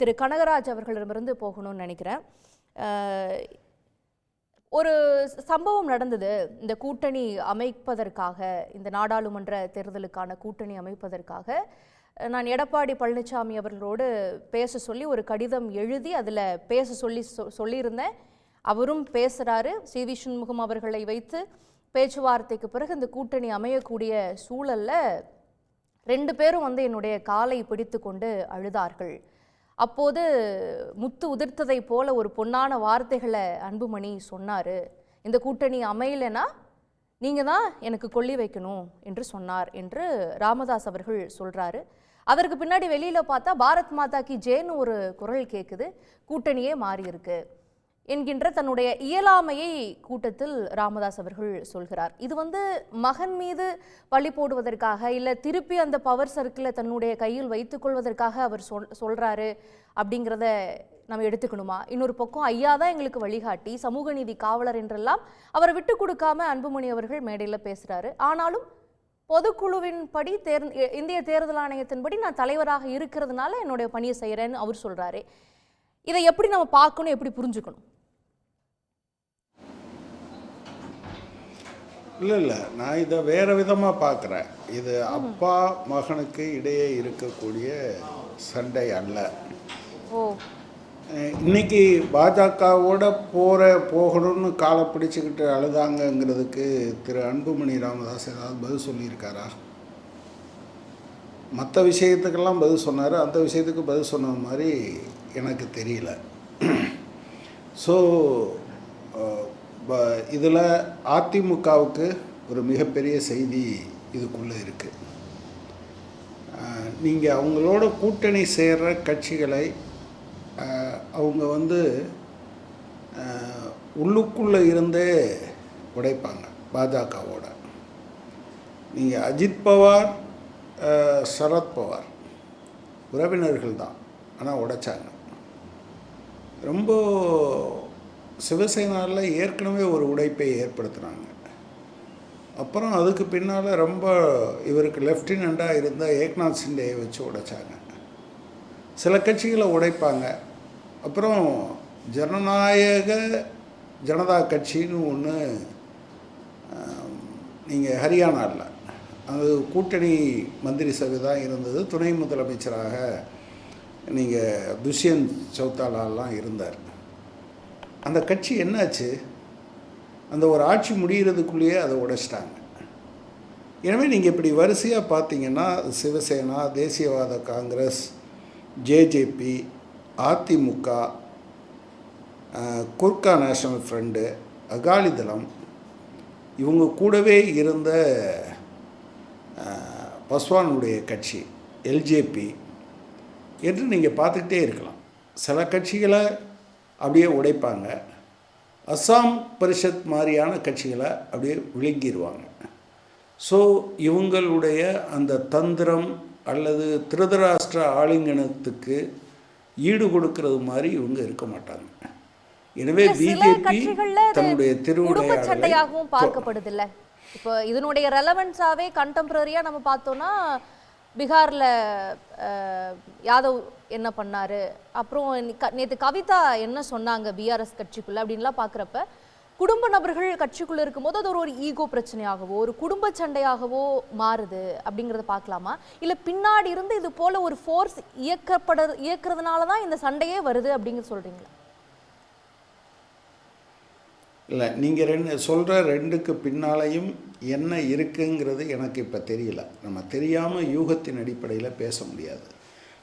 திரு கனகராஜ் அவர்களிடமிருந்து போகணும்னு நினைக்கிறேன். ஒரு சம்பவம் நடந்தது. இந்த கூட்டணி அமைப்பதற்காக இந்த நாடாளுமன்ற தேர்தலுக்கான கூட்டணி அமைப்பதற்காக நான் எடப்பாடி பழனிசாமி அவர்களோடு பேச சொல்லி ஒரு கடிதம் எழுதி அதில் பேச சொல்லி சொ- சொல்லியிருந்தேன். அவரும் பேசுகிறாரு சி. வி. சண்முகம் அவர்களை வைத்து பேச்சுவார்த்தைக்கு பிறகு இந்த கூட்டணி அமையக்கூடிய சூழலில் ரெண்டு பேரும் வந்து என்னுடைய காலை பிடித்து கொண்டு அழுதார்கள். அப்போது முத்து உதிர்த்ததைப் போல ஒரு பொன்னான வார்த்தைகளை அன்புமணி சொன்னார். இந்த கூட்டணி அமையலைன்னா நீங்கள் தான் எனக்கு கொள்ளி வைக்கணும் என்று சொன்னார் என்று ராமதாஸ் அவர்கள் சொல்கிறாரு அதற்கு பின்னாடி வெளியில் பார்த்தா பாரத் மாதா கி ஜேன்னு ஒரு குரல் கேட்குது கூட்டணியே மாறியிருக்கு என்கின்ற தன்னுடைய இயலாமையை கூட்டத்தில் ராமதாஸ் அவர்கள் சொல்கிறார். இது வந்து மகன் மீது பழி போடுவதற்காக இல்லை திருப்பி அந்த பவர் சர்க்கிளை தன்னுடைய கையில் வைத்துக்கொள்வதற்காக அவர் சொல் சொல்கிறாரு அப்படிங்கிறத நம்ம எடுத்துக்கணுமா? இன்னொரு பக்கம் ஐயா தான் எங்களுக்கு வழிகாட்டி சமூக நீதி காவலர் என்றெல்லாம் அவரை விட்டு கொடுக்காம அன்புமணி அவர்கள் மேடையில் பேசுகிறாரு ஆனாலும் பொதுக்குழுவின் படி தேர் இந்திய தேர்தல் ஆணையத்தின்படி நான் தலைவராக இருக்கிறதுனால என்னுடைய பணியை செய்கிறேன்னு அவர் சொல்கிறாரு இதை எப்படி நம்ம பார்க்கணும் எப்படி புரிஞ்சுக்கணும்? இல்லை இல்லை நான் இதை வேறு விதமாக பார்க்குறேன். இது அப்பா மகனுக்கு இடையே இருக்கக்கூடிய சண்டை அல்ல. இன்னைக்கு பாஜகவோட போகிற போகணும்னு காலை பிடிச்சிக்கிட்டு அழுதாங்கங்கிறதுக்கு திரு அன்புமணி ராமதாஸ் ஏதாவது பதில் சொல்லியிருக்காரா? மற்ற விஷயத்துக்கெல்லாம் பதில் சொன்னார். அந்த விஷயத்துக்கு பதில் சொன்ன மாதிரி எனக்கு தெரியல. ஸோ இதில் அதிமுகவுக்கு ஒரு மிகப்பெரிய செய்தி இதுக்குள்ளே இருக்குது நீங்கள் அவங்களோட கூட்டணி சேர்கிற கட்சிகளை அவங்க வந்து உள்ளுக்குள்ளே இருந்தே உடைப்பாங்க பாஜகவோட. நீங்கள் அஜித் பவார் சரத்பவார் சரத் பவார் உறவினர்கள் தான். ஆனால் உடைச்சாங்க. ரொம்ப சிவசேனாவில் ஏற்கனவே ஒரு உடைப்பை ஏற்படுத்தினாங்க. அப்புறம் அதுக்கு பின்னால் ரொம்ப இவருக்கு லெஃப்டினண்ட்டாக இருந்த ஏக்நாத் சிண்டேயை வச்சு உடைச்சாங்க. சில கட்சிகளை உடைப்பாங்க. அப்புறம் ஜனநாயக ஜனதா கட்சின்னு ஒன்று நீங்கள் ஹரியானாவில் அது கூட்டணி மந்திரி சபை தான் இருந்தது. துணை முதலமைச்சராக நீங்கள் துஷ்யந்த் சௌத்தாலாலாம் இருந்தார். அந்த கட்சி என்னாச்சு? அந்த ஒரு ஆட்சி முடிகிறதுக்குள்ளேயே அதை உடைச்சிட்டாங்க. எனவே நீங்கள் இப்படி வரிசையாக பார்த்தீங்கன்னா சிவசேனா தேசியவாத காங்கிரஸ் ஜேஜேபி அதிமுக குர்கா நேஷனல் ஃப்ரண்டு அகாலிதளம் இவங்க கூடவே இருந்த பஸ்வானுடைய கட்சி எல்ஜேபி என்று நீங்கள் பார்த்துக்கிட்டே இருக்கலாம். சில கட்சிகளை அப்படியே உடைப்பாங்க. அஸ்ஸாம் பரிஷத் மாதிரியான கட்சிகளை அப்படியே விழுங்கிடுவாங்க ஸோ இவங்களுடைய அந்த தந்திரம் அல்லது திருதராஷ்டிர ஆலிங்கனத்துக்கு ஈடு கொடுக்கறது மாதிரி இவங்க இருக்க மாட்டாங்க. எனவே பிஜேபி தன்னுடைய சண்டையாகவும் பார்க்கப்படுது இல்ல இப்போ இதனுடைய ரெலவென்ஸாவே கண்டெம்பரரியா நம்ம பார்த்தோம்னா பீகாரில் யாதவ் என்ன பண்ணாரு? அப்புறம் நேற்று கவிதா என்ன சொன்னாங்க பிஆர்எஸ் கட்சிக்குள்ள அப்படின்லாம் பார்க்குறப்ப குடும்ப நபர்கள் கட்சிக்குள்ளே இருக்கும்போது அது ஒரு ஒரு ஈகோ பிரச்சனையாகவோ ஒரு குடும்ப சண்டையாகவோ மாறுது அப்படிங்கிறத பார்க்கலாமா இல்லை பின்னாடி இருந்து இது போல ஒரு ஃபோர்ஸ் இயக்கப்பட இயக்கிறதுனால தான் இந்த சண்டையே வருது அப்படிங்கிற சொல்றீங்களா? இல்லை நீங்கள் ரெண்டு சொல்கிற ரெண்டுக்கு பின்னாலையும் என்ன இருக்குங்கிறது எனக்கு இப்போ தெரியல. நம்ம தெரியாமல் யூகத்தின் அடிப்படையில் பேச முடியாது.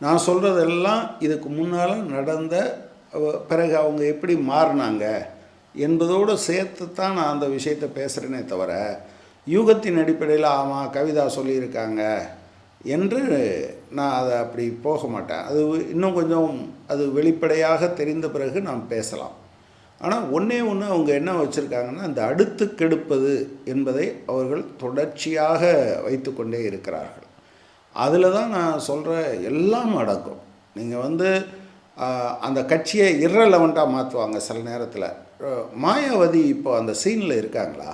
நான் சொல்கிறதெல்லாம் இதுக்கு முன்னால் நடந்த பிறகு அவங்க எப்படி மாறினாங்க என்பதோடு சேர்த்து தான் நான் அந்த விஷயத்தை பேசுகிறேனே தவிர யூகத்தின் அடிப்படையில் ஆமாம் கவிதா சொல்லியிருக்காங்க என்று நான் அதை அப்படி போக மாட்டேன். அது இன்னும் கொஞ்சம் அது வெளிப்படையாக தெரிந்த பிறகு நாம் பேசலாம். ஆனால் ஒன்றே ஒன்று அவங்க என்ன வச்சுருக்காங்கன்னா அந்த அடுத்து கெடுப்பது என்பதை அவர்கள் தொடர்ச்சியாக வைத்துக்கொண்டே இருக்கிறார்கள். அதில் தான் நான் சொல்கிற எல்லாம் அடங்கும். நீங்கள் வந்து அந்த கட்சியை இரலவெண்ட்டாக மாற்றுவாங்க சில நேரத்தில். மாயாவதி இப்போ அந்த சீனில் இருக்காங்களா?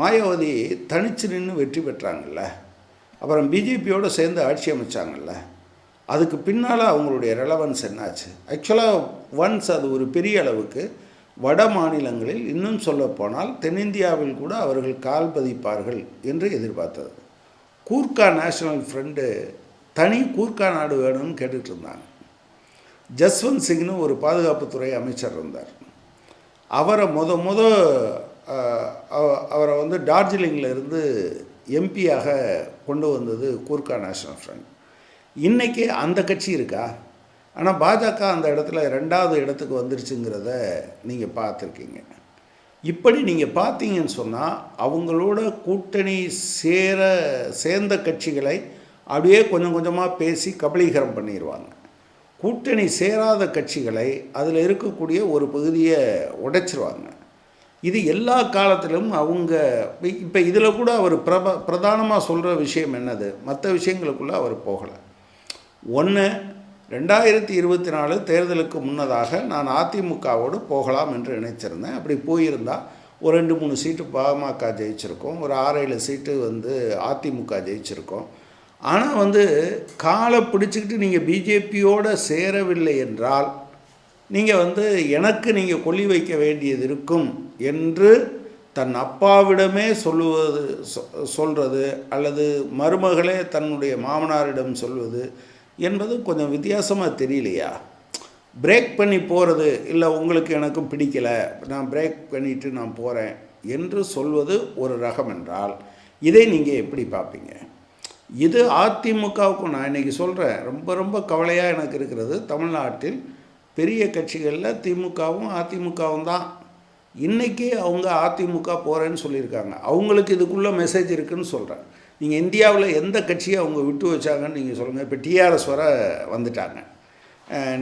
மாயாவதி தனிச்சு நின்று வெற்றி பெற்றாங்கல்ல. அப்புறம் பிஜேபியோடு சேர்ந்து ஆட்சி அமைச்சாங்கல்ல. அதுக்கு பின்னால் அவங்களுடைய ரெலவன்ஸ் என்னாச்சு? ஆக்சுவலாக ஒன்ஸ் அது ஒரு பெரிய அளவுக்கு வட மாநிலங்களில் இன்னும் சொல்லப்போனால் தென்னிந்தியாவில் கூட அவர்கள் கால் பதிப்பார்கள் என்று எதிர்பார்த்தது. கூர்க்கா நேஷனல் ஃப்ரண்டு தனி கூர்க்கா நாடு வேணும்னு கேட்டுட்டு இருந்தாங்க. ஜஸ்வந்த் சிங்னு ஒரு பாதுகாப்புத்துறை அமைச்சர் இருந்தார். அவரை முத முத அவரை வந்து டார்ஜிலிங்கில் இருந்து எம்பியாக கொண்டு வந்தது கூர்க்கா நேஷனல் ஃப்ரண்ட் இன்றைக்கி அந்த கட்சி இருக்கா? ஆனால் பாஜக அந்த இடத்துல ரெண்டாவது இடத்துக்கு வந்துருச்சுங்கிறத நீங்கள் பார்த்துருக்கீங்க. இப்படி நீங்கள் பார்த்தீங்கன்னு சொன்னால் அவங்களோட கூட்டணி சேர சேர்ந்த கட்சிகளை அப்படியே கொஞ்சம் கொஞ்சமாக பேசி கபலீகரம் பண்ணிடுவாங்க கூட்டணி சேராத கட்சிகளை அதில் இருக்கக்கூடிய ஒரு பகுதியை உடைச்சிருவாங்க. இது எல்லா காலத்திலும் அவங்க இப்போ இதில் கூட அவர் பிரப பிரதானமாக சொல்கிற விஷயம் என்னது? மற்ற விஷயங்களுக்குள்ளே அவர் போகலை. ஒன்று ரெண்டாயிரத்தி இருபத்தி நாலு தேர்தலுக்கு முன்னதாக நான் அதிமுகவோடு போகலாம் என்று நினைச்சிருந்தேன். அப்படி போயிருந்தால் ஒரு ரெண்டு மூணு சீட்டு பாமக ஜெயிச்சிருக்கோம் ஒரு ஆறு ஏழு சீட்டு வந்து அதிமுக ஜெயிச்சிருக்கோம். ஆனால் வந்து காலை பிடிச்சிக்கிட்டு நீங்கள் பிஜேபியோடு சேரவில்லை என்றால் நீங்கள் வந்து எனக்கு நீங்கள் கொல்லி வைக்க வேண்டியது இருக்கும் என்று தன் அப்பாவிடமே சொல்லுவது சொ- அல்லது மருமகளே தன்னுடைய மாமனாரிடம் சொல்வது என்பது கொஞ்சம் வித்தியாசமாக தெரியலையா? பிரேக் பண்ணி போகிறது இல்லை உங்களுக்கு எனக்கும் பிடிக்கலை. நான் பிரேக் பண்ணிட்டு நான் போகிறேன் என்று சொல்வது ஒரு ரகம் என்றால் இதை நீங்கள் எப்படி பார்ப்பீங்க? இது அதிமுகவுக்கும் நான் இன்றைக்கி சொல்கிறேன் ரொம்ப ரொம்ப கவலையாக எனக்கு இருக்கிறது. தமிழ்நாட்டில் பெரிய கட்சிகளில் திமுகவும் அதிமுகவும் தான். இன்றைக்கி அவங்க அதிமுக போகிறேன்னு சொல்லியிருக்காங்க. அவங்களுக்கு இதுக்குள்ளே மெசேஜ் இருக்குதுன்னு சொல்கிறேன் நீங்கள் இந்தியாவில் எந்த கட்சியை அவங்க விட்டு வச்சாங்கன்னு நீங்கள் சொல்லுங்கள் இப்போ டிஆர்எஸ் வர வந்துட்டாங்க.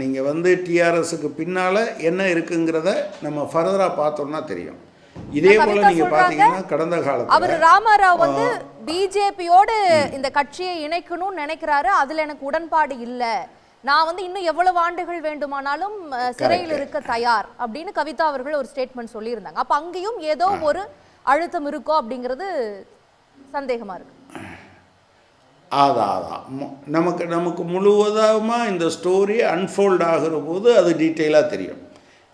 நீங்கள் வந்து டிஆர்எஸ்க்கு பின்னால் என்ன இருக்குங்கிறத நம்ம ஃபர்தராக பார்த்தோம்னா தெரியும். இதே போல் சொல்றாங்க, பார்த்தீங்கன்னா கடந்த அவர் காலத்தில் ராமாராவ் வந்து பிஜேபியோடு இந்த கட்சியை இணைக்கணும்னு நினைக்கிறாரு. அதுல எனக்கு உடன்பாடு இல்ல. நான் வந்து இன்னும் எவ்வளவு ஆண்டுகள் வேண்டுமானாலும் சிறையில் இருக்க தயார் அப்படின்னு கவிதா அவர்கள் ஒரு ஸ்டேட்மெண்ட் சொல்லியிருந்தாங்க. அப்ப அங்கேயும் ஏதோ ஒரு அழுத்தம் இருக்கோ அப்படிங்கிறது சந்தேகமா இருக்கு. அதான் நமக்கு நமக்கு முழுவதுமாக இந்த ஸ்டோரி அன்ஃபோல்ட் ஆகிற போது அது டீட்டெயிலாக தெரியும்.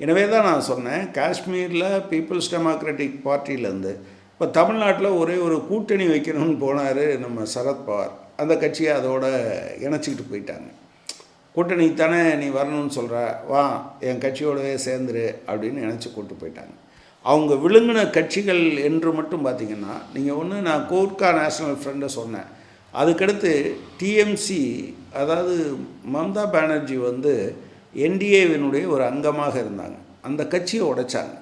எனவே தான் நான் சொன்னேன் காஷ்மீரில் பீப்புள்ஸ் டெமோக்ராட்டிக் பார்ட்டியிலேருந்து இப்போ தமிழ்நாட்டில் ஒரே ஒரு கூட்டணி வைக்கணும்னு போனார் நம்ம சரத்பவார் அந்த கட்சியை அதோட இணைச்சிக்கிட்டு போயிட்டாங்க. கூட்டணி தானே நீ வரணும்னு சொல்கிற வா என் கட்சியோடவே சேர்ந்துரு அப்படின்னு நினச்சி கூட்டு போயிட்டாங்க. அவங்க விழுங்கின கட்சிகள் என்று மட்டும் பார்த்தீங்கன்னா நீங்கள் ஒன்று நான் கோர்க்கா நேஷனல் ஃப்ரெண்டை சொன்னேன். அதுக்கடுத்து டிஎம்சி அதாவது மம்தா பானர்ஜி வந்து என்டிஏவினுடைய ஒரு அங்கமாக இருந்தாங்க. அந்த கட்சியை உடைச்சாங்க.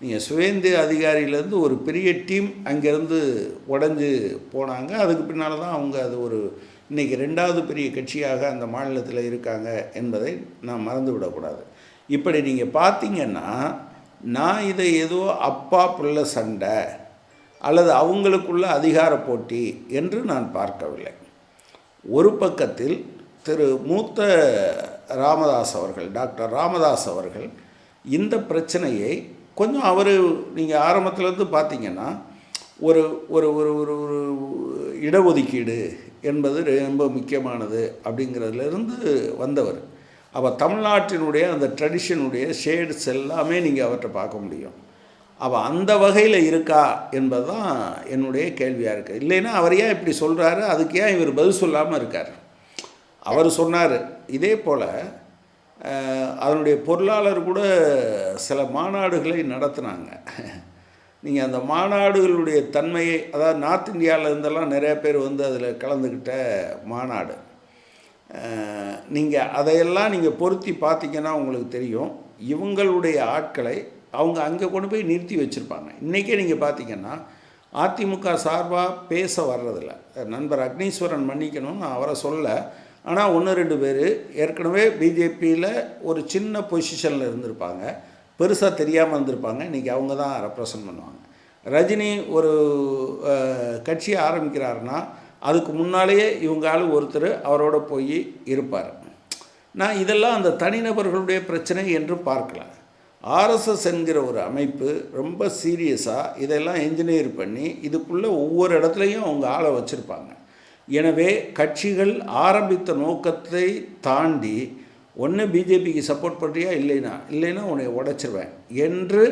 நீங்கள் சுவேந்து அதிகாரியிலேருந்து ஒரு பெரிய டீம் அங்கேருந்து உடஞ்சி போனாங்க. அதுக்கு பின்னால் தான் அவங்க அது ஒரு இன்றைக்கி ரெண்டாவது பெரிய கட்சியாக அந்த மாநிலத்தில் இருக்காங்க என்பதை நான் மறந்து விடக்கூடாது இப்படி நீங்கள் பார்த்தீங்கன்னா நான் இதை ஏதோ அப்பா பிள்ளை சண்டை அல்லது அவங்களுக்குள்ள அதிகார போட்டி என்று நான் பார்க்கவில்லை. ஒரு பக்கத்தில் திரு மூத்த ராமதாஸ் அவர்கள் டாக்டர் ராமதாஸ் அவர்கள் இந்த பிரச்சனையை கொஞ்சம் அவர் நீங்கள் ஆரம்பத்திலேருந்து பார்த்தீங்கன்னா ஒரு ஒரு ஒரு ஒரு ஒரு இடஒதுக்கீடு என்பது ரொம்ப முக்கியமானது அப்படிங்கிறதுலேருந்து வந்தவர். அப்போ தமிழ்நாட்டினுடைய அந்த ட்ரெடிஷனுடைய ஷேட்ஸ் எல்லாமே நீங்கள் அவர்கிட்ட பார்க்க முடியும். அவள் அந்த வகையில் இருக்கா என்பது தான் என்னுடைய கேள்வியாக இருக்குது இல்லைன்னா அவர் ஏன் இப்படி சொல்கிறாரு அதுக்கு ஏன் இவர் பதில் சொல்லாமல் இருக்கார்? அவர் சொன்னார் இதே போல் அதனுடைய பொருளாளர் கூட சில மாநாடுகளை நடத்துனாங்க. நீங்கள் அந்த மாநாடுகளுடைய தன்மையை அதாவது நார்த் இந்தியாவில் இருந்தெல்லாம் நிறைய பேர் வந்து அதில் கலந்துக்கிட்ட மாநாடு. நீங்கள் அதையெல்லாம் நீங்கள் பொருத்தி பார்த்தீங்கன்னா உங்களுக்கு தெரியும். இவங்களுடைய ஆட்களை அவங்க அங்கே கொண்டு போய் நிறுத்தி வச்சுருப்பாங்க. இன்றைக்கே நீங்கள் பார்த்தீங்கன்னா அதிமுக சார்பாக பேச வர்றதில்ல. நண்பர் அக்னீஸ்வரன் மன்னிக்கணும் நான் அவரை சொல்ல. ஆனால் ஒன்று ரெண்டு பேர் ஏற்கனவே பிஜேபியில் ஒரு சின்ன பொசிஷனில் இருந்திருப்பாங்க. பெருசாக தெரியாமல் இருந்திருப்பாங்க. இன்றைக்கி அவங்க தான் ரெப்ரசன்ட் பண்ணுவாங்க. ரஜினி ஒரு கட்சியை ஆரம்பிக்கிறாருன்னா அதுக்கு முன்னாலேயே இவங்க ஒருத்தர் அவரோட போய் இருப்பார். நான் இதெல்லாம் அந்த தனிநபர்களுடைய பிரச்சனை என்று பார்க்கல ஆர்எஸ்எஸ் என்கிற ஒரு அமைப்பு ரொம்ப சீரியஸாக இதெல்லாம் என்ஜினியர் பண்ணி இதுக்குள்ளே ஒவ்வொரு இடத்துலையும் அவங்க ஆளை வச்சுருப்பாங்க. எனவே கட்சிகள் ஆரம்பித்த நோக்கத்தை தாண்டி ஒன்று பிஜேபிக்கு சப்போர்ட் பண்ணுறியா இல்லைனா இல்லைன்னா உன்னை உடைச்சிருவேன் என்று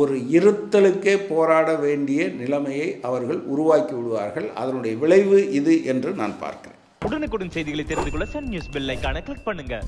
ஒரு இருத்தலுக்கே போராட வேண்டிய நிலைமையை அவர்கள் உருவாக்கி விடுவார்கள். அதனுடைய விளைவு இது என்று நான் பார்க்கிறேன். உடனுக்குடன் செய்திகளை தெரிந்து கொள்ள சன் நியூஸ் பெல் ஐகானை கிளிக் பண்ணுங்கள்